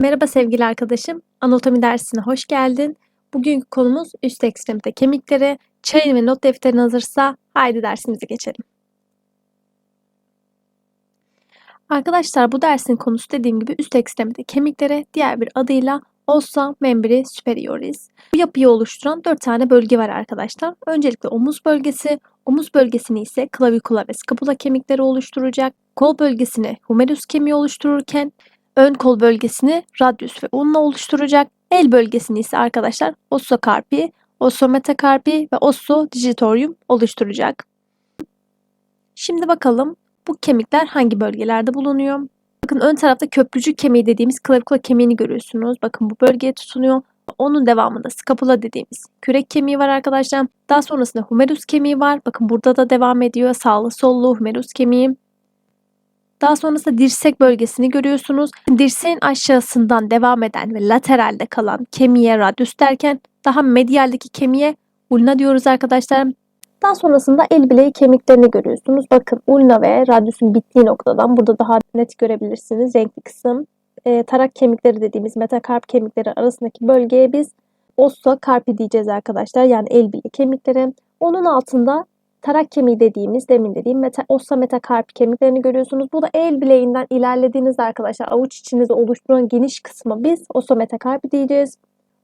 Merhaba sevgili arkadaşım. Anatomi dersine hoş geldin. Bugünkü konumuz üst ekstremite kemikleri. Çayın ve not defterin hazırsa haydi dersimize geçelim. Arkadaşlar bu dersin konusu dediğim gibi üst ekstremite kemikleri diğer bir adıyla ossa membri superioris. Bu yapıyı oluşturan 4 tane bölge var arkadaşlar. Öncelikle omuz bölgesi, omuz bölgesini ise klavikula ve scapula kemikleri oluşturacak. Kol bölgesini humerus kemiği oluştururken ön kol bölgesini radius ve ulna oluşturacak. El bölgesini ise arkadaşlar ossokarpi, ossometakarpi ve ossodigitorium oluşturacak. Şimdi bakalım bu kemikler hangi bölgelerde bulunuyor? Bakın ön tarafta köprücük kemiği dediğimiz klavikula kemiğini görüyorsunuz. Bakın bu bölgeye tutunuyor. Onun devamında skapula dediğimiz kürek kemiği var arkadaşlar. Daha sonrasında humerus kemiği var. Bakın burada da devam ediyor. Sağlı sollu humerus kemiği. Daha sonrasında dirsek bölgesini görüyorsunuz. Dirseğin aşağısından devam eden ve lateralde kalan kemiğe radius derken daha medialdeki kemiğe ulna diyoruz arkadaşlar. Daha sonrasında el bileği kemiklerini görüyorsunuz. Bakın ulna ve radiusun bittiği noktadan burada daha net görebilirsiniz renkli kısım. E, tarak kemikleri dediğimiz metakarp kemikleri arasındaki bölgeye biz ossa karpi diyeceğiz arkadaşlar. Yani el bileği kemikleri. Onun altında tarak kemiği dediğimiz demin dediğim meta, ossa metakarpi kemiklerini görüyorsunuz. Bu da el bileğinden ilerlediğiniz arkadaşlar avuç içinizi oluşturan geniş kısmı biz ossa metakarpi diyeceğiz.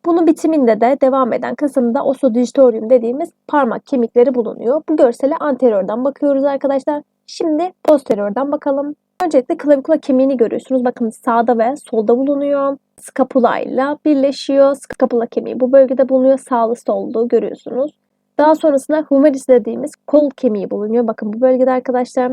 Bunun bitiminde de devam eden kısımda ossodigitorium dediğimiz parmak kemikleri bulunuyor. Bu görsele anteriordan bakıyoruz arkadaşlar. Şimdi posteriordan bakalım. Öncelikle klavikula kemiğini görüyorsunuz. Bakın sağda ve solda bulunuyor. Skapula ile birleşiyor. Skapula kemiği bu bölgede bulunuyor. Sağlı sollu görüyorsunuz. Daha sonrasında humerus dediğimiz kol kemiği bulunuyor. Bakın bu bölgede arkadaşlar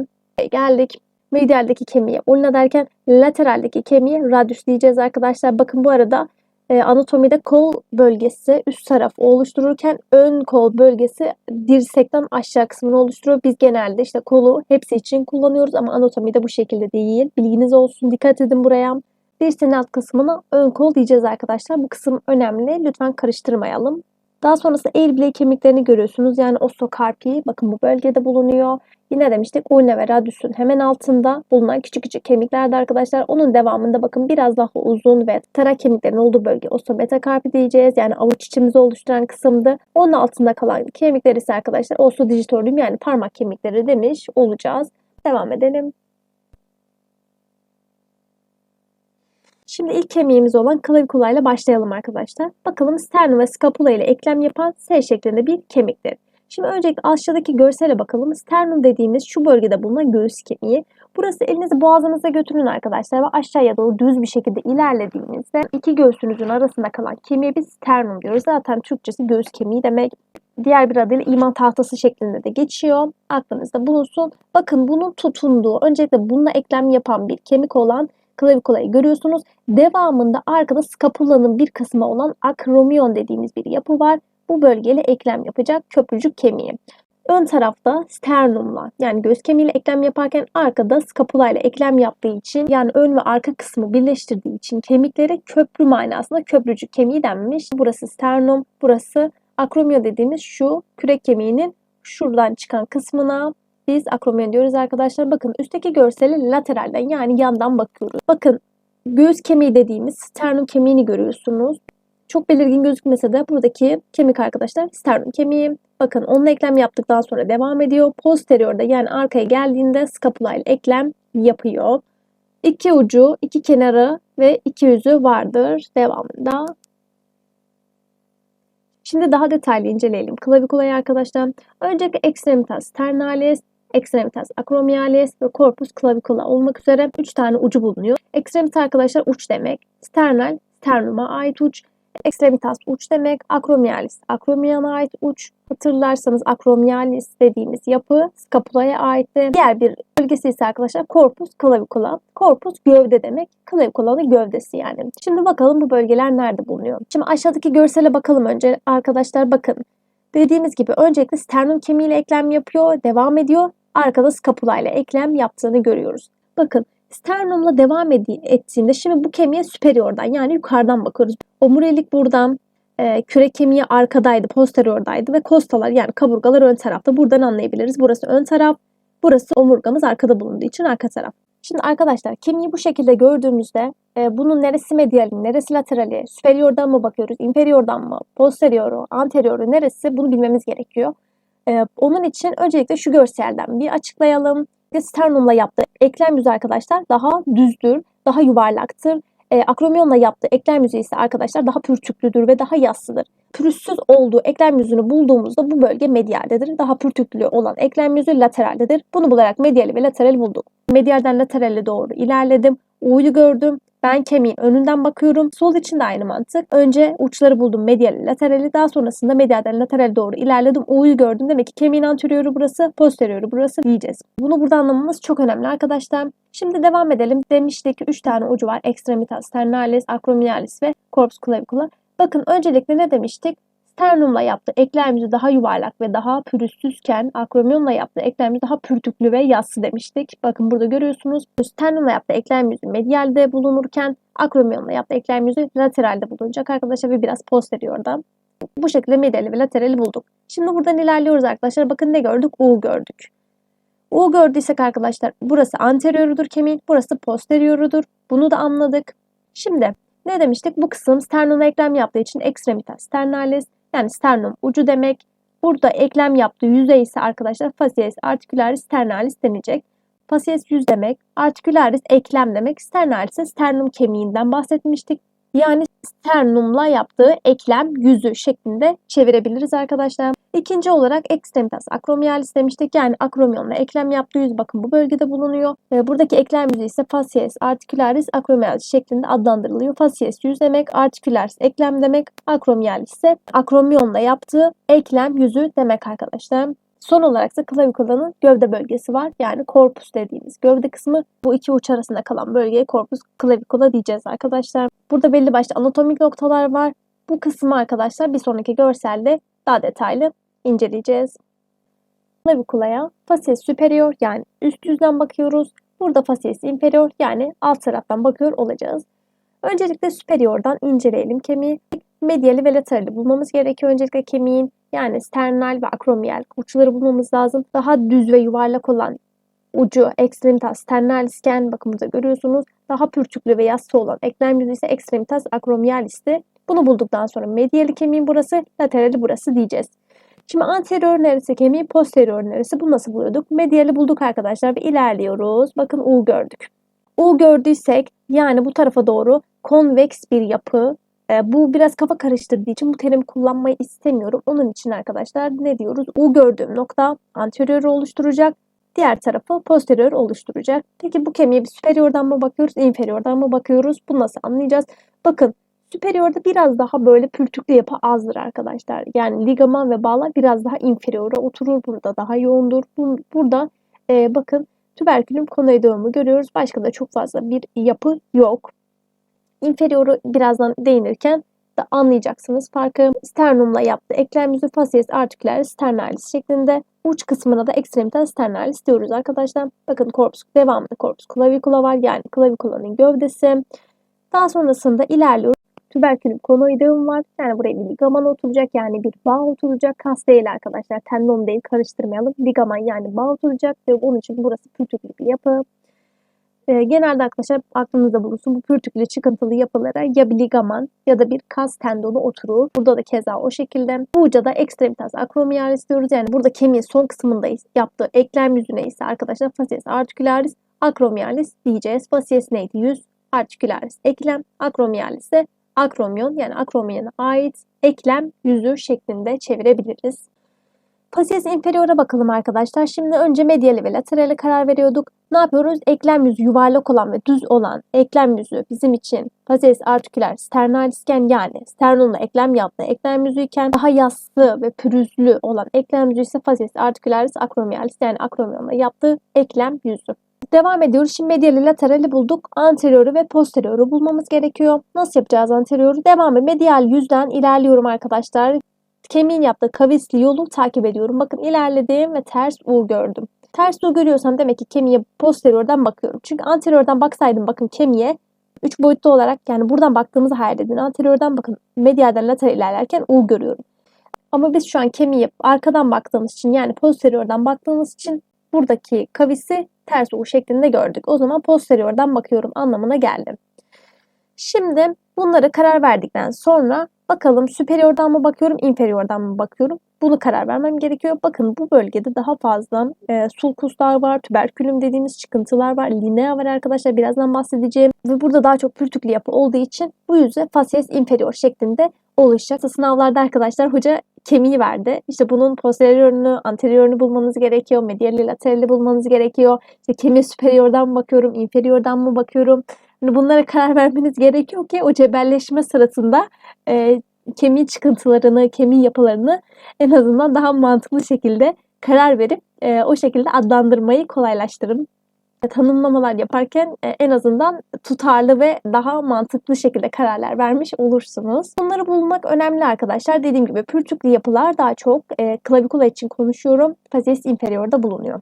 geldik. Medialdeki kemiğe ulna derken lateraldeki kemiğe radius diyeceğiz arkadaşlar. Bakın bu arada e, anatomide kol bölgesi üst tarafı oluştururken ön kol bölgesi dirsekten aşağı kısmını oluşturuyor. Biz genelde işte kolu hepsi için kullanıyoruz ama anatomide bu şekilde değil. Bilginiz olsun. Dikkat edin buraya. Dirseğin alt kısmına ön kol diyeceğiz arkadaşlar. Bu kısım önemli. Lütfen karıştırmayalım. Daha sonrasında el bileği kemiklerini görüyorsunuz. Yani ostokarpi bakın bu bölgede bulunuyor. Yine demiştik ulna ve radiusun hemen altında bulunan küçük küçük kemiklerde arkadaşlar. Onun devamında bakın biraz daha uzun ve tarak kemiklerin olduğu bölge ostometakarpi diyeceğiz. Yani avuç içimizi oluşturan kısımdı. Onun altında kalan kemikler ise arkadaşlar ossodigitorium yani parmak kemikleri demiş olacağız. Devam edelim. Şimdi ilk kemiğimiz olan klavikula ile başlayalım arkadaşlar. Bakalım sternum ve scapula ile eklem yapan S şeklinde bir kemiktir. Şimdi öncelikle aşağıdaki görsele bakalım. Sternum dediğimiz şu bölgede bulunan göğüs kemiği. Burası elinizi boğazınıza götürün arkadaşlar ve aşağıya doğru düz bir şekilde ilerlediğinizde iki göğsünüzün arasında kalan kemiğe biz sternum diyoruz. Zaten Türkçesi göğüs kemiği demek. Diğer bir adıyla iman tahtası şeklinde de geçiyor. Aklınızda bulunsun. Bakın bunun tutunduğu, öncelikle bununla eklem yapan bir kemik olan klavikulayı görüyorsunuz. Devamında arkada skapulanın bir kısmı olan akromion dediğimiz bir yapı var. Bu bölgeyle eklem yapacak köprücük kemiği. Ön tarafta sternumla yani göğüs kemiğiyle eklem yaparken arkada skapula ile eklem yaptığı için yani ön ve arka kısmı birleştirdiği için kemiklere köprü manasında köprücük kemiği denmiş. Burası sternum, burası akromio dediğimiz şu kürek kemiğinin şuradan çıkan kısmına biz akromion diyoruz arkadaşlar. Bakın üstteki görseli lateralden yani yandan bakıyoruz. Bakın göğüs kemiği dediğimiz sternum kemiğini görüyorsunuz. Çok belirgin gözükmese de buradaki kemik arkadaşlar sternum kemiği. Bakın onunla eklem yaptıktan sonra devam ediyor. Posteriorda yani arkaya geldiğinde scapula ile eklem yapıyor. İki ucu, iki kenarı ve iki yüzü vardır devamında. Şimdi daha detaylı inceleyelim klavikulayı arkadaşlar. Öncelikle extremitas sternalis, extremitas acromialis ve corpus clavicula olmak üzere 3 tane ucu bulunuyor. Extremitas arkadaşlar uç demek. Sternal, sternuma ait uç. Extremitas uç demek. Acromialis, akromiana ait uç. Hatırlarsanız acromialis dediğimiz yapı scapula'ya aitti. Diğer bir bölgesi ise arkadaşlar corpus clavicula. Corpus gövde demek. Clavicula'nın gövdesi yani. Şimdi bakalım bu bölgeler nerede bulunuyor? Şimdi aşağıdaki görsele bakalım önce arkadaşlar bakın. Dediğimiz gibi öncelikle sternum kemiğiyle eklem yapıyor, devam ediyor. Arkada scapula ile eklem yaptığını görüyoruz. Bakın sternumla devam ettiğinde şimdi bu kemiğe superiordan yani yukarıdan bakıyoruz. Omurilik buradan, e, küre kemiği arkadaydı, posteriordaydı ve kostalar yani kaburgalar ön tarafta. Buradan anlayabiliriz. Burası ön taraf, burası omurgamız arkada bulunduğu için arka taraf. Şimdi arkadaşlar kemiği bu şekilde gördüğümüzde e, bunun neresi mediali, neresi laterali, superiordan mı bakıyoruz, inferiordan mı, posterioru, anterioru neresi bunu bilmemiz gerekiyor. E, onun için öncelikle şu görselden bir açıklayalım. Sternumla yaptığı eklem yüzü arkadaşlar daha düzdür, daha yuvarlaktır. E, akromiyonla yaptığı eklem yüzü ise arkadaşlar daha pürtüklüdür ve daha yassıdır. Pürüzsüz olduğu eklem yüzünü bulduğumuzda bu bölge medialdedir. Daha pürtüklü olan eklem yüzü lateraldedir. Bunu bularak mediali ve laterali bulduk. Medialden laterale doğru ilerledim. U'yu gördüm. Ben kemiğin önünden bakıyorum. Sol için de aynı mantık. Önce uçları buldum mediali, laterali. Daha sonrasında medialden laterale doğru ilerledim. U'yu gördüm. Demek ki kemiğin anteriyoru burası, posteriyoru burası diyeceğiz. Bunu burada anlamamız çok önemli arkadaşlar. Şimdi devam edelim. Demiştik ki 3 tane ucu var. Extremitas ternalis, acromialis ve corpus clavicula. Bakın öncelikle ne demiştik? Sternumla yaptığı eklem yüzü daha yuvarlak ve daha pürüzsüzken akromiyonla yaptığı eklem daha pürtüklü ve yassı demiştik. Bakın burada görüyorsunuz. Sternumla yaptığı eklem yüzü medialde bulunurken akromiyonla yaptığı eklem yüzü lateralde bulunacak arkadaşlar ve biraz posteriorda. Bu şekilde mediali ve laterali bulduk. Şimdi buradan ilerliyoruz arkadaşlar. Bakın ne gördük? U gördük. U gördüysek arkadaşlar burası anteriorudur kemiğin, burası posteriorudur. Bunu da anladık. Şimdi ne demiştik? Bu kısım sternumla eklem yaptığı için extremitas sternalis yani sternum ucu demek. Burada eklem yaptığı yüzey ise arkadaşlar facies articularis sternalis denecek. Facies yüz demek, articularis eklem demek, sternalis sternum kemiğinden bahsetmiştik. Yani sternumla yaptığı eklem yüzü şeklinde çevirebiliriz arkadaşlar. İkinci olarak extremitas acromialis demiştik. Yani akromiyonla eklem yaptığı yüz bakın bu bölgede bulunuyor. E, buradaki eklem yüzü ise facies articularis acromialis şeklinde adlandırılıyor. Facies yüz demek, articularis eklem demek, acromialis ise akromiyonla yaptığı eklem yüzü demek arkadaşlar. Son olarak ise klavikula'nın gövde bölgesi var. Yani korpus dediğimiz gövde kısmı. Bu iki uç arasında kalan bölgeye korpus klavikula diyeceğiz arkadaşlar. Burada belli başlı anatomik noktalar var. Bu kısmı arkadaşlar bir sonraki görselde daha detaylı inceleyeceğiz. Klavikulaya facies superior yani üst yüzden bakıyoruz. Burada facies inferior yani alt taraftan bakıyor olacağız. Öncelikle superiordan inceleyelim kemiği. Mediali ve laterali bulmamız gerekiyor. Öncelikle kemiğin yani sternal ve akromiyal uçları bulmamız lazım. Daha düz ve yuvarlak olan ucu extremitas sternalisken bakın burada görüyorsunuz. Daha pürçüklü ve yassı olan eklem yüzü ise extremitas acromialisti. Bunu bulduktan sonra mediali kemiğin burası, laterali burası diyeceğiz. Şimdi anterior neresi kemiği, posterior neresi? Bu nasıl buluyorduk? Mediali bulduk arkadaşlar ve ilerliyoruz. Bakın U gördük. U gördüysek yani bu tarafa doğru konveks bir yapı. E, bu biraz kafa karıştırdığı için bu terimi kullanmayı istemiyorum. Onun için arkadaşlar ne diyoruz? U gördüğüm nokta anterior oluşturacak. Diğer tarafı posterior oluşturacak. Peki bu kemiğe bir superiordan mı bakıyoruz, inferiordan mı bakıyoruz? Bunu nasıl anlayacağız? Bakın Superior'da biraz daha böyle pürtüklü yapı azdır arkadaşlar. Yani ligaman ve bağlar biraz daha inferior'a oturur. Burada daha yoğundur. Burada e, bakın tüberkülüm konoideomu görüyoruz. Başka da çok fazla bir yapı yok. Inferioru birazdan değinirken da anlayacaksınız farkı. Sternumla yaptığı eklem yüzü facies articularis sternalis şeklinde. Uç kısmına da extremitas sternalis diyoruz arkadaşlar. Bakın korpus devamında korpus clavicula var. Yani claviculanın gövdesi. Daha sonrasında ilerliyoruz. Tüberkülüm konoideum var. Yani buraya bir ligaman oturacak. Yani bir bağ oturacak. Kas değil arkadaşlar. Tendon değil karıştırmayalım. Ligaman yani bağ oturacak. Ve onun için burası pürtüklü bir yapı. E, genelde arkadaşlar aklınızda bulunsun bu pürtüklü çıkıntılı yapılara ya bir ligaman ya da bir kas tendonu oturur. Burada da keza o şekilde. Bu uca da extremitas acromialis diyoruz. Yani burada kemiğin son kısmında yaptığı eklem yüzüne ise arkadaşlar facies articularis acromialis diyeceğiz. Facies neydi? Yüz articularis eklem. Acromialis ise akromyon yani akromiyona ait eklem yüzü şeklinde çevirebiliriz. Facies inferior'a bakalım arkadaşlar. Şimdi önce mediali ve laterale karar veriyorduk. Ne yapıyoruz? Eklem yüzü yuvarlak olan ve düz olan eklem yüzü bizim için facies articularis sternalisken yani sternumla eklem yaptığı eklem yüzü iken daha yassı ve pürüzlü olan eklem yüzü ise facies articularis acromialis yani akromiyonla yaptığı eklem yüzü. Devam ediyoruz. Şimdi mediali laterali bulduk. Anterior'u ve posterior'u bulmamız gerekiyor. Nasıl yapacağız anterior'u? Devam et. Medial yüzden ilerliyorum arkadaşlar. Kemiğin yaptığı kavisli yolu takip ediyorum. Bakın ilerledim ve ters U gördüm. Ters U görüyorsam demek ki kemiğe posteriordan bakıyorum. Çünkü anteriordan baksaydım bakın kemiğe 3 boyutlu olarak yani buradan baktığımızı hayal edin. Anteriordan bakın medialden lateral ilerlerken U görüyorum. Ama biz şu an kemiğe arkadan baktığımız için yani posteriordan baktığımız için buradaki kavisi ters U şeklinde gördük. O zaman posteriordan bakıyorum anlamına geldi. Şimdi bunları karar verdikten sonra bakalım superiordan mı bakıyorum, inferiordan mı bakıyorum? Bunu karar vermem gerekiyor. Bakın bu bölgede daha fazla e, sulkuslar var, tüberkülüm dediğimiz çıkıntılar var, linea var arkadaşlar. Birazdan bahsedeceğim. Ve burada daha çok pürtüklü yapı olduğu için bu yüzde facies inferior şeklinde oluşacak. Sınavlarda arkadaşlar hoca kemiği verdi. İşte bunun posteriorunu, anteriorunu bulmanız gerekiyor. Mediali, laterali bulmanız gerekiyor. İşte kemiğe superiordan mı bakıyorum, inferiordan mı bakıyorum? Hani bunlara karar vermeniz gerekiyor ki o cebelleşme sırasında e, kemiğin çıkıntılarını, kemiğin yapılarını en azından daha mantıklı şekilde karar verip e, o şekilde adlandırmayı kolaylaştırın. Tanımlamalar yaparken e, en azından tutarlı ve daha mantıklı şekilde kararlar vermiş olursunuz. Bunları bulmak önemli arkadaşlar. Dediğim gibi pürtüklü yapılar daha çok e, klavikula için konuşuyorum. Facies inferior'da bulunuyor.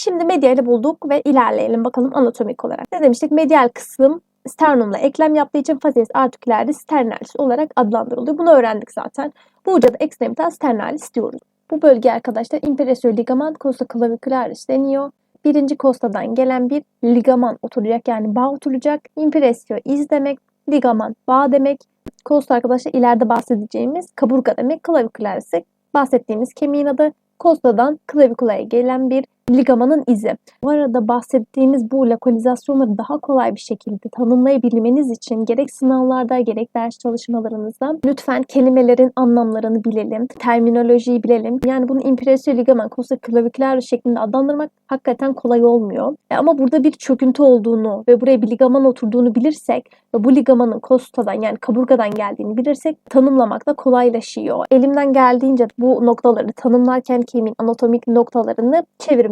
Şimdi medyali bulduk ve ilerleyelim bakalım anatomik olarak. Ne demiştik? Medyal kısım sternumla eklem yaptığı için facies articularis sternalis olarak adlandırılıyor. Bunu öğrendik zaten. Bu uca da extremitas sternalis diyoruz. Bu bölge arkadaşlar inferior ligament costa clavicularis deniyor. Birinci kostadan gelen bir ligaman oturacak yani bağ oturacak. Impressio iz demek, ligaman bağ demek. Kosta arkadaşlar ileride bahsedeceğimiz kaburga demek. Clavicularis bahsettiğimiz kemiğin adı. Kostadan klavikulaya gelen bir ligamanın izi. Bu arada bahsettiğimiz bu lokalizasyonları daha kolay bir şekilde tanımlayabilmeniz için gerek sınavlarda gerek ders çalışmalarınızda lütfen kelimelerin anlamlarını bilelim, terminolojiyi bilelim. Yani bunu impresio ligaman, costa clavicular şeklinde adlandırmak hakikaten kolay olmuyor. E ama burada bir çöküntü olduğunu ve buraya bir ligaman oturduğunu bilirsek ve bu ligamanın kostadan yani kaburgadan geldiğini bilirsek tanımlamak da kolaylaşıyor. Elimden geldiğince bu noktaları tanımlarken kemiğin anatomik noktalarını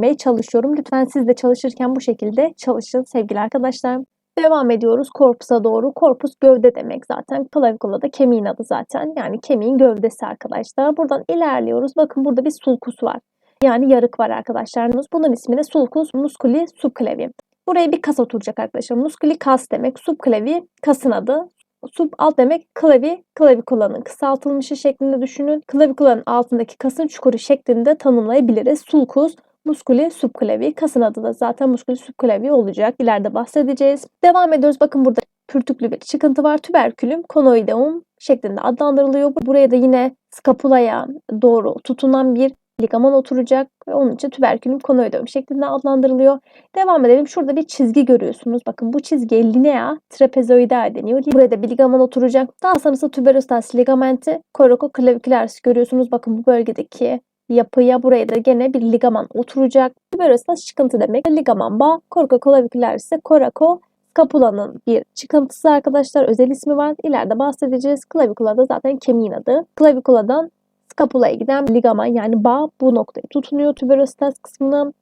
çevirmeye çalışıyorum. Lütfen siz de çalışırken bu şekilde çalışın sevgili arkadaşlar. Devam ediyoruz korpusa doğru. Korpus gövde demek zaten. Klavikula da kemiğin adı zaten. Yani kemiğin gövdesi arkadaşlar. Buradan ilerliyoruz. Bakın burada bir sulkus var. Yani yarık var arkadaşlarımız. Bunun ismi de sulcus musculi subclavi. Buraya bir kas oturacak arkadaşlar. Musculi kas demek. Subclavi kasın adı. Sub alt demek klavi, klavikulanın kısaltılmışı şeklinde düşünün. Klavikulanın altındaki kasın çukuru şeklinde tanımlayabiliriz. Sulcus muskuli subklavi. Kasın adı da zaten muskuli subklavi olacak. İleride bahsedeceğiz. Devam ediyoruz. Bakın burada pürtüklü bir çıkıntı var. Tüberkülüm konoideum şeklinde adlandırılıyor. Buraya da yine skapulaya doğru tutunan bir ligaman oturacak ve onun için tüberkülüm konoideum şeklinde adlandırılıyor. Devam edelim. Şurada bir çizgi görüyorsunuz. Bakın bu çizgiye linea trapezoidal deniyor. Burada bir ligaman oturacak. Daha sonrasında tuberostas ligamenti, coracoclavicularis görüyorsunuz. Bakın bu bölgedeki yapıya buraya da gene bir ligaman oturacak. Tuberostas çıkıntı demek. Ligaman bağ, coracoclavicularis ise coraco Skapulanın bir çıkıntısı arkadaşlar. Özel ismi var. İleride bahsedeceğiz. Klavikula da zaten kemiğin adı. Klavikuladan skapulaya giden ligaman yani bağ bu noktaya tutunuyor. Tuberostas kısmına.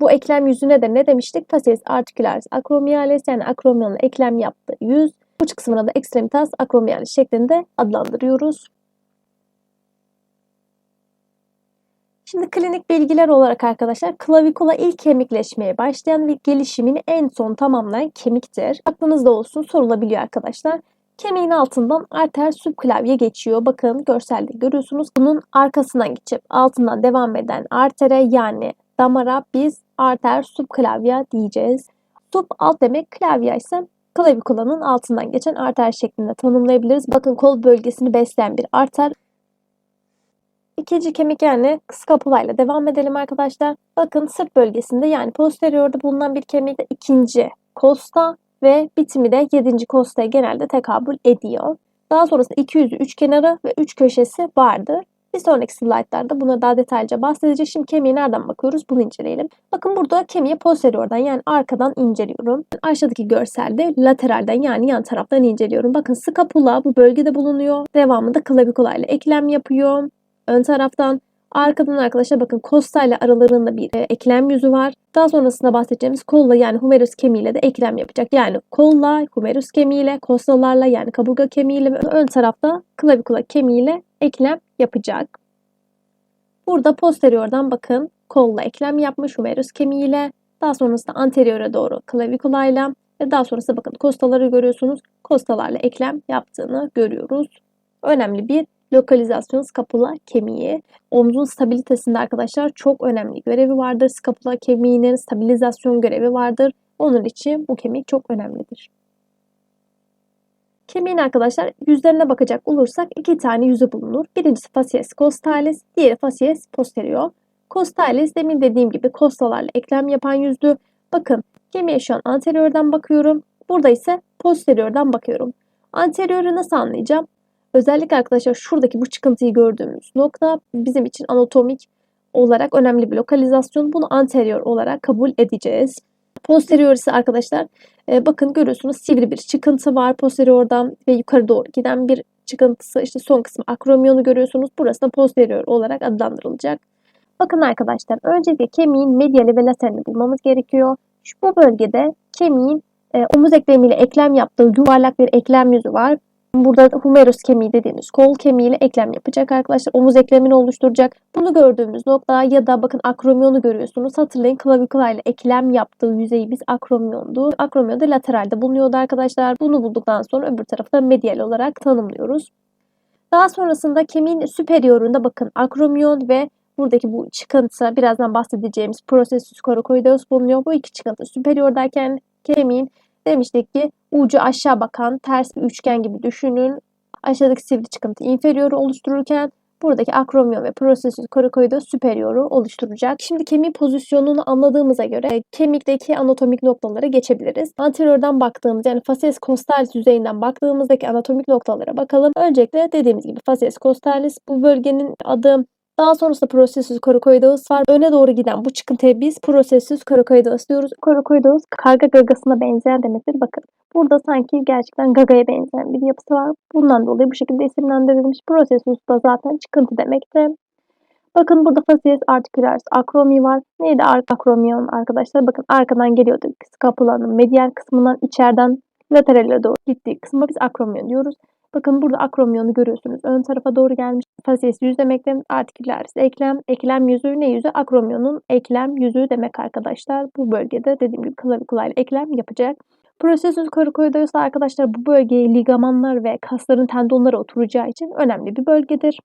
Bu eklem yüzüne de ne demiştik? Facies articularis acromialis yani akromiyonla eklem yaptığı yüz. Uç kısmına da extremitas acromialis şeklinde adlandırıyoruz. Şimdi klinik bilgiler olarak arkadaşlar klavikula ilk kemikleşmeye başlayan ve gelişimini en son tamamlayan kemiktir. Aklınızda olsun sorulabiliyor arkadaşlar. Kemiğin altından arter subklavye geçiyor. Bakın görselde görüyorsunuz. Bunun arkasından geçip altından devam eden artere yani damara biz arter subklavya diyeceğiz. Sub alt demek klavya ise klavikulanın altından geçen arter şeklinde tanımlayabiliriz. Bakın kol bölgesini besleyen bir arter. İkinci kemik yani skapulayla devam edelim arkadaşlar. Bakın sırt bölgesinde yani posteriorda bulunan bir kemik de ikinci kosta ve bitimi de 7. kostaya genelde tekabül ediyor. Daha sonrasında 200 üç kenarı ve 3 köşesi vardır. Bir sonraki slaytlarda buna daha detaylıca bahsedeceğiz. Şimdi kemiğe nereden bakıyoruz? Bunu inceleyelim. Bakın burada kemiği posteriordan yani arkadan inceliyorum. Aşağıdaki görselde lateralden yani yan taraftan inceliyorum. Bakın skapula bu bölgede bulunuyor. Devamında klavikula ile eklem yapıyor. Ön taraftan Arkadan arkadaşlar bakın kosta ile aralarında bir e, eklem yüzü var. Daha sonrasında bahsedeceğimiz kolla yani humerus kemiğiyle de eklem yapacak. Yani kolla, humerus kemiğiyle, kostalarla yani kaburga kemiğiyle ve ön tarafta klavikula kemiğiyle eklem yapacak. Burada posteriordan bakın kolla eklem yapmış humerus kemiğiyle. Daha sonrasında anteriore doğru klavikulayla ve daha sonrasında bakın kostaları görüyorsunuz. Kostalarla eklem yaptığını görüyoruz. Önemli bir Lokalizasyon skapula kemiği. Omzun stabilitesinde arkadaşlar çok önemli görevi vardır. Skapula kemiğinin stabilizasyon görevi vardır. Onun için bu kemik çok önemlidir. Kemiğin arkadaşlar yüzlerine bakacak olursak iki tane yüzü bulunur. Birincisi facies costalis, diğeri facies posterior. Costalis demin dediğim gibi kostalarla eklem yapan yüzdü. Bakın kemiğe şu an anteriordan bakıyorum. Burada ise posteriordan bakıyorum. Anterior'u nasıl anlayacağım? Özellikle arkadaşlar şuradaki bu çıkıntıyı gördüğümüz nokta bizim için anatomik olarak önemli bir lokalizasyon. Bunu anterior olarak kabul edeceğiz. Posterior ise arkadaşlar e, bakın görüyorsunuz sivri bir çıkıntı var posteriordan ve yukarı doğru giden bir çıkıntısı. İşte son kısmı akromiyonu görüyorsunuz. Burası da posterior olarak adlandırılacak. Bakın arkadaşlar öncelikle kemiğin mediali ve lateralini bulmamız gerekiyor. Şu bu bölgede kemiğin e, omuz eklemiyle eklem yaptığı yuvarlak bir eklem yüzü var. Burada humerus kemiği dediğimiz kol kemiğiyle eklem yapacak arkadaşlar. Omuz eklemini oluşturacak. Bunu gördüğümüz nokta ya da bakın akromiyonu görüyorsunuz. Hatırlayın klavikula ile eklem yaptığı yüzeyi biz akromiyondu. Akromiyon da lateralde bulunuyordu arkadaşlar. Bunu bulduktan sonra öbür tarafı da medial olarak tanımlıyoruz. Daha sonrasında kemiğin süperiorunda bakın akromiyon ve buradaki bu çıkıntı birazdan bahsedeceğimiz processus coracoideus bulunuyor. Bu iki çıkıntı superiordayken kemiğin demiştik ki ucu aşağı bakan ters bir üçgen gibi düşünün. Aşağıdaki sivri çıkıntı inferioru oluştururken buradaki akromion ve processus coracoideus superioru oluşturacak. Şimdi kemiğin pozisyonunu anladığımıza göre kemikteki anatomik noktalara geçebiliriz. Anteriordan baktığımız yani facies costalis yüzeyinden baktığımızdaki anatomik noktalara bakalım. Öncelikle dediğimiz gibi facies costalis bu bölgenin adı daha sonrasında processus coracoideus var. Öne doğru giden bu çıkıntıya biz processus coracoideus diyoruz. Coracoideus karga gagasına benzeyen demektir. Bakın burada sanki gerçekten gagaya benzeyen bir yapısı var. Bundan dolayı bu şekilde isimlendirilmiş. Processus da zaten çıkıntı demekti. Bakın burada facies articularis acromi var. Neydi akromion arkadaşlar? Bakın arkadan geliyordu. Skapulanın medial kısmından içeriden laterale doğru gittiği kısma biz akromion diyoruz. Bakın burada akromiyonu görüyorsunuz. Ön tarafa doğru gelmiş. Facies yüz demektir. Artikülaris eklem. Eklem yüzü ne yüzü? Akromiyonun eklem yüzü demek arkadaşlar. Bu bölgede dediğim gibi klavikula ile eklem yapacak. Prosessus coracoideus arkadaşlar bu bölgeye ligamanlar ve kasların tendonları oturacağı için önemli bir bölgedir.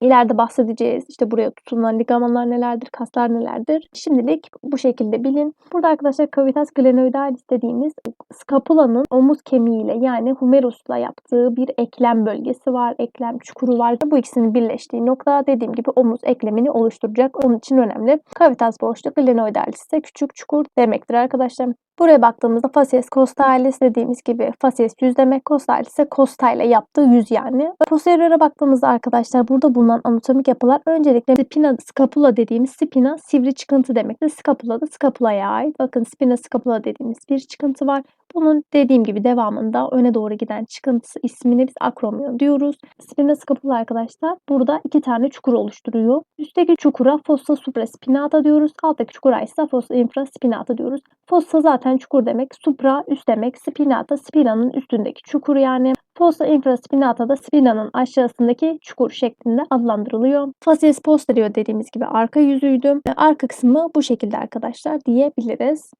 İleride bahsedeceğiz. İşte buraya tutulan ligamanlar nelerdir, kaslar nelerdir. Şimdilik bu şekilde bilin. Burada arkadaşlar cavitas glenoidalis dediğimiz skapulanın omuz kemiğiyle yani humerusla yaptığı bir eklem bölgesi var. Eklem çukuru var. Bu ikisinin birleştiği nokta dediğim gibi omuz eklemini oluşturacak. Onun için önemli. Cavitas boşluk glenoidalis ise küçük çukur demektir arkadaşlar. Buraya baktığımızda facies costalis dediğimiz gibi facies yüz demek, costalis ise ile yaptığı yüz yani. Posterior'a baktığımızda arkadaşlar burada bulunan anatomik yapılar öncelikle spina scapula dediğimiz spina sivri çıkıntı demektir. Scapula da scapula'ya ait. Bakın spina scapula dediğimiz bir çıkıntı var. Bunun dediğim gibi devamında öne doğru giden çıkıntısı ismini biz akromion diyoruz. Spina scapula arkadaşlar burada iki tane çukur oluşturuyor. Üstteki çukura fossa supraspinata diyoruz. Alttaki çukura ise fossa infraspinata diyoruz. Fossa zaten çukur demek. Supra üst demek. Spinata spinanın üstündeki çukur yani. Fossa infraspinata da spinanın aşağısındaki çukur şeklinde adlandırılıyor. Facies posterior dediğimiz gibi arka yüzüydü. Arka kısmı bu şekilde arkadaşlar diyebiliriz.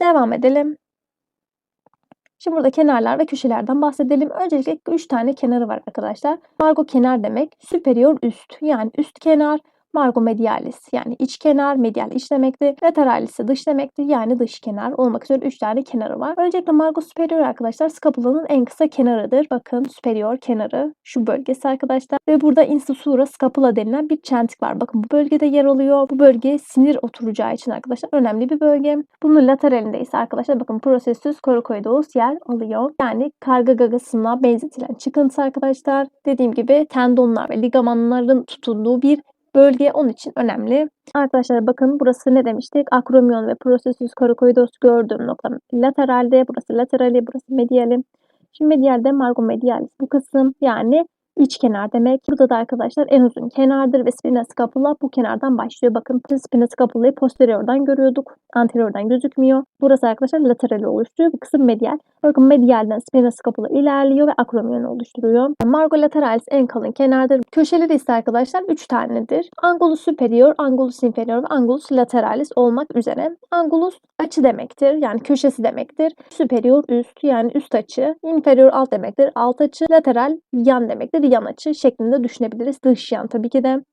Devam edelim. Şimdi burada kenarlar ve köşelerden bahsedelim. Öncelikle 3 tane kenarı var arkadaşlar. Margo kenar demek. Superior üst yani üst kenar. Margo medialis yani iç kenar, medial iç demekti. Lateralis ise dış demekti yani dış kenar olmak üzere 3 tane kenarı var. Öncelikle margo superior arkadaşlar skapulanın en kısa kenarıdır. Bakın superior kenarı şu bölgesi arkadaşlar. Ve burada incisura scapula denilen bir çentik var. Bakın bu bölgede yer alıyor. Bu bölge sinir oturacağı için arkadaşlar önemli bir bölge. Bunun lateralinde ise arkadaşlar bakın processus coracoideus yer alıyor. Yani karga gagasına benzetilen çıkıntı arkadaşlar. Dediğim gibi tendonlar ve ligamanların tutunduğu bir bölge onun için önemli. Arkadaşlar bakın burası ne demiştik? Akromion ve processus coracoideus gördüğüm nokta lateralde. Burası laterali, burası mediali. Şimdi medialde margo medialis bu kısım yani iç kenar demek. Burada da arkadaşlar en uzun kenardır ve spina scapula bu kenardan başlıyor. Bakın spina scapula'yı posteriordan görüyorduk. Anteriordan gözükmüyor. Burası arkadaşlar laterali oluşturuyor. Bu kısım medial. Bakın medialden spina scapula ilerliyor ve akromion oluşturuyor. Margo lateralis en kalın kenardır. Köşeleri ise arkadaşlar 3 tanedir. Angulus superior, angulus inferior ve angulus lateralis olmak üzere. Angulus açı demektir. Yani köşesi demektir. Superior üst yani üst açı. Inferior alt demektir. Alt açı. Lateral yan demektir. yan açı şeklinde düşünebiliriz. Dış yan tabii ki de.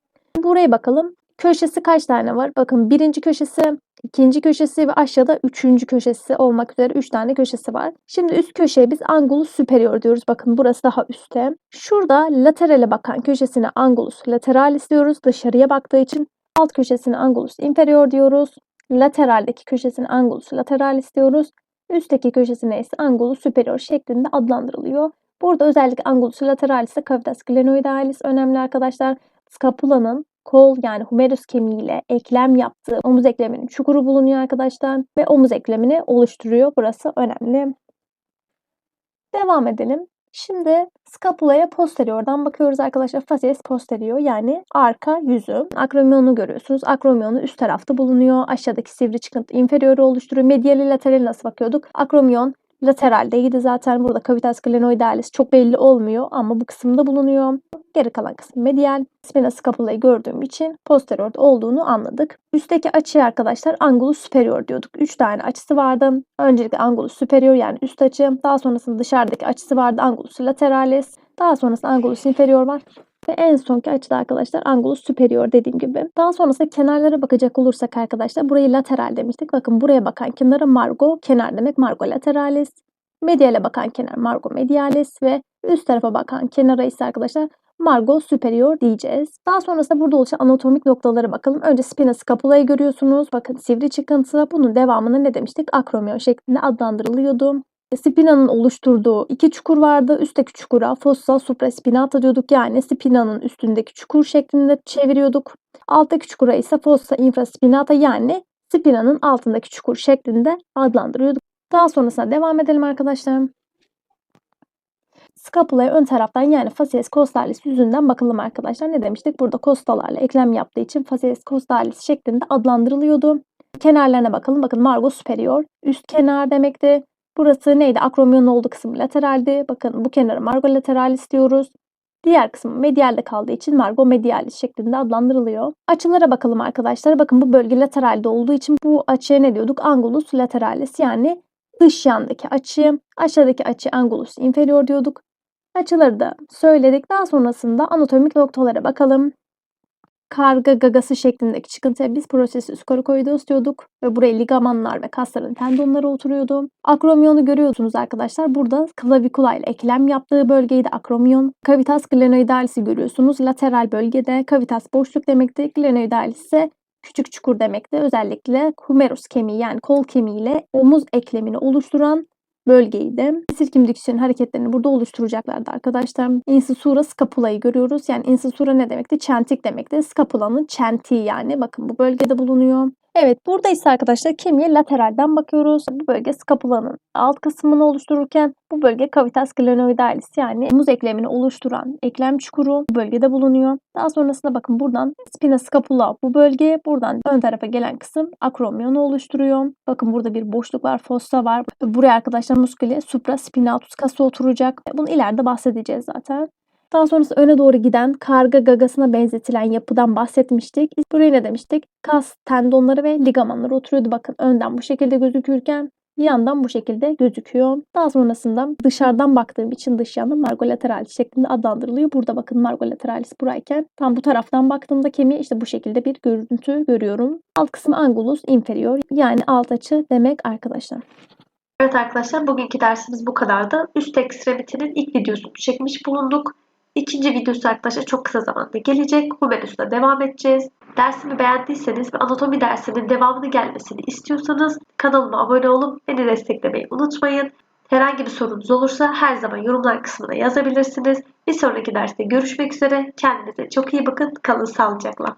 Buraya bakalım. Köşesi kaç tane var? Bakın birinci köşesi, ikinci köşesi ve aşağıda üçüncü köşesi olmak üzere üç tane köşesi var. Şimdi üst köşeye biz angulus superior diyoruz. Bakın burası daha üstte. Şurada laterale bakan köşesine angulus lateralis diyoruz. Dışarıya baktığı için alt köşesine angulus inferior diyoruz. Lateraldeki köşesine angulus lateralis diyoruz. Üstteki köşesine ise angulus superior şeklinde adlandırılıyor. Burada özellikle angulus lateralis ile cavitas glenoidalis önemli arkadaşlar. Scapulanın kol yani humerus kemiğiyle eklem yaptığı omuz ekleminin çukuru bulunuyor arkadaşlar ve omuz eklemini oluşturuyor. Burası önemli. Devam edelim. Şimdi scapula'ya posteriordan bakıyoruz arkadaşlar. Facies posterior yani arka yüzü. Akromiyonu görüyorsunuz. Akromiyonu üst tarafta bulunuyor. Aşağıdaki sivri çıkıntı inferior'u oluşturuyor. Mediali laterali nasıl bakıyorduk? Akromiyon lateraldeydi zaten. Burada cavitas glenoidalis çok belli olmuyor ama bu kısımda bulunuyor. Geri kalan kısım medial. Spina scapula'yı gördüğüm için posterior olduğunu anladık. Üstteki açı arkadaşlar angulus superior diyorduk. 3 tane açısı vardı. Öncelikle angulus superior yani üst açı. Daha sonrasında dışarıdaki açısı vardı angulus lateralis. Daha sonrasında angulus inferior var. Ve en sonki açıda arkadaşlar angulus superior dediğim gibi. Daha sonrasında kenarlara bakacak olursak arkadaşlar burayı lateral demiştik. Bakın buraya bakan kenara margo kenar demek margo lateralis. Mediale bakan kenar margo medialis ve üst tarafa bakan kenara ise arkadaşlar margo superior diyeceğiz. Daha sonrasında burada oluşan anatomik noktalara bakalım. Önce spina scapula'yı görüyorsunuz. Bakın sivri çıkıntı. Bunun devamını ne demiştik? Akromion şeklinde adlandırılıyordu. Spina'nın oluşturduğu iki çukur vardı. Üstteki çukura fossa supraspinata diyorduk. Yani spina'nın üstündeki çukur şeklinde çeviriyorduk. Alttaki çukura ise fossa infraspinata yani spina'nın altındaki çukur şeklinde adlandırıyorduk. Daha sonrasında devam edelim arkadaşlar. Scapula'ya ön taraftan yani facies costalis yüzünden bakalım arkadaşlar. Ne demiştik? Burada kostalarla eklem yaptığı için facies costalis şeklinde adlandırılıyordu. Kenarlarına bakalım. Bakın margo superior. Üst kenar demekti. Burası neydi? Akromiyonun olduğu kısım lateraldi. Bakın bu kenarı margo lateralis diyoruz. Diğer kısım medialde kaldığı için margo medialis şeklinde adlandırılıyor. Açılara bakalım arkadaşlar. Bakın bu bölge lateralde olduğu için bu açıya ne diyorduk? Angulus lateralis yani dış yandaki açı, aşağıdaki açı angulus inferior diyorduk. Açıları da söyledik. Daha sonrasında anatomik noktalara bakalım. Karga gagası şeklindeki çıkıntıya biz processus coracoideus diyorduk ve buraya ligamanlar ve kasların tendonları oturuyordu. Akromiyonu görüyorsunuz arkadaşlar. Burada klavikula ile eklem yaptığı bölgeydi akromiyon. Cavitas glenoidalis'i görüyorsunuz. Lateral bölgede cavitas boşluk demekti. Glenoidalis ise küçük çukur demekti. Özellikle humerus kemiği yani kol kemiği ile omuz eklemini oluşturan bölgeydi. Sirkümdüksiyon hareketlerini burada oluşturacaklardı arkadaşlar. Insisura scapula'yı görüyoruz. Yani insisura ne demekti? Çentik demekti. Scapula'nın çentiği yani. Bakın bu bölgede bulunuyor. Evet burada ise arkadaşlar kemiğe lateralden bakıyoruz. Bu bölge scapulanın alt kısmını oluştururken bu bölge cavitas glenoidalis yani omuz eklemini oluşturan eklem çukuru bu bölgede bulunuyor. Daha sonrasında bakın buradan spina scapula bu bölge buradan ön tarafa gelen kısım akromiyonu oluşturuyor. Bakın burada bir boşluk var, fossa var. Buraya arkadaşlar muskule supraspinatus kası oturacak. Bunu ileride bahsedeceğiz zaten. Daha sonrası öne doğru giden karga gagasına benzetilen yapıdan bahsetmiştik. Buraya ne demiştik? Kas, tendonları ve ligamanları oturuyordu. Bakın önden bu şekilde gözükürken yandan bu şekilde gözüküyor. Daha sonrasında dışarıdan baktığım için dış yanı margolateralis şeklinde adlandırılıyor. Burada bakın margolateralis burayken tam bu taraftan baktığımda kemiğe işte bu şekilde bir görüntü görüyorum. Alt kısmı angulus inferior yani alt açı demek arkadaşlar. Evet arkadaşlar bugünkü dersimiz bu kadardı. Üst ekstremitinin ilk videosunu çekmiş bulunduk. İkinci videosu arkadaşlar çok kısa zamanda gelecek. Humerus'la devam edeceğiz. Dersimi beğendiyseniz ve anatomi dersinin devamını gelmesini istiyorsanız kanalıma abone olup beni desteklemeyi unutmayın. Herhangi bir sorunuz olursa her zaman yorumlar kısmına yazabilirsiniz. Bir sonraki derste görüşmek üzere. Kendinize çok iyi bakın. Kalın sağlıcakla.